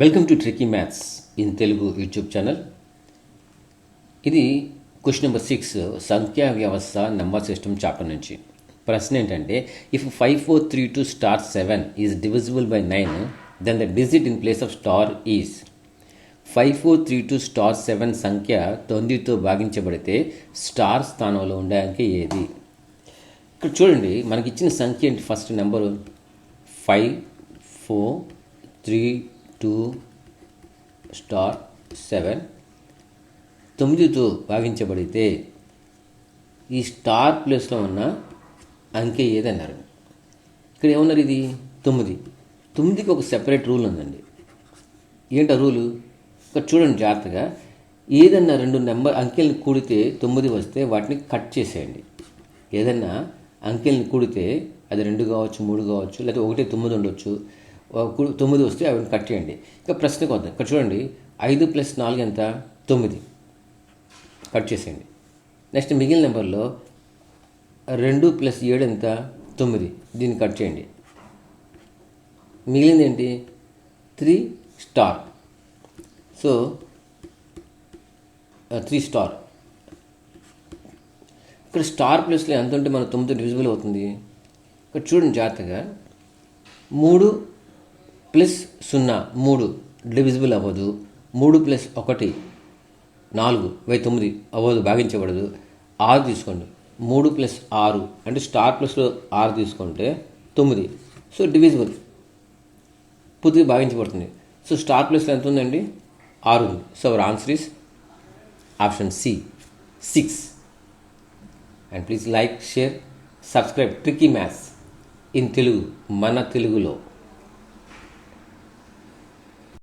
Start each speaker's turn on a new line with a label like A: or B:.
A: Welcome to tricky maths in Telugu YouTube channel ఇది question number six సంఖ్యా వ్యవస్థ number system chapter నుంచి. ప్రశ్న ఏంటంటే if five four three two star seven is divisible by nine then the digit in place of star is five four three two star seven సంఖ్య తొమ్మిదితో భాగించబడితే star స్థానంలో ఉండడానికి ఏది? ఇక్కడ చూడండి మనకి ఇచ్చిన సంఖ్య ఏంటి? First number five four three two star seven. తొమ్మిదితో భాగించబడితే ఈ స్టార్ ప్లేస్లో ఉన్న అంకె ఏదన్నారు? ఇక్కడ ఏమన్నారు ఇది? తొమ్మిది. తొమ్మిదికి ఒక సెపరేట్ రూల్ ఉందండి. ఏంటా రూలు? ఇక్కడ చూడండి జాగ్రత్తగా. ఏదన్నా రెండు నెంబర్ అంకెల్ని కూడితే తొమ్మిది వస్తే వాటిని కట్ చేసేయండి. ఏదన్నా అంకెల్ని కూడితే అది రెండు కావచ్చు మూడు కావచ్చు లేదా ఒకటి తొమ్మిది ఉండొచ్చు. తొమ్మిది వస్తే అవి కట్ చేయండి. ఇంకా ప్రశ్నకు వద్దాం. ఇక్కడ చూడండి. ఐదు ప్లస్ నాలుగు ఎంత? తొమ్మిది. కట్ చేసేయండి. నెక్స్ట్ మిగిలిన నెంబర్లో రెండు ప్లస్ ఏడు ఎంత? తొమ్మిది. దీన్ని కట్ చేయండి. మిగిలింది ఏంటి? Three star. So three star. ఇక్కడ స్టార్ ప్లస్లో ఎంత ఉంటే మన తొమ్మిది డివిజిబుల్ అవుతుంది. ఇక్కడ చూడండి జాగ్రత్తగా. మూడు ప్లస్ సున్నా మూడు డివిజిబుల్ అవ్వదు. మూడు ప్లస్ ఒకటి నాలుగు బై తొమ్మిది అవ్వదు భాగించబడదు. ఆరు తీసుకోండి. మూడు ప్లస్ ఆరు అంటే స్టార్ ప్లస్లో ఆరు తీసుకుంటే తొమ్మిది. సో డివిజిబుల్ పూర్తిగా భాగించబడుతుంది. సో స్టార్ ప్లస్లో ఎంత ఉందండి? ఆరు ఉంది. So our answer is option C six. And please like share subscribe. Tricky maths in Telugu మన తెలుగులో.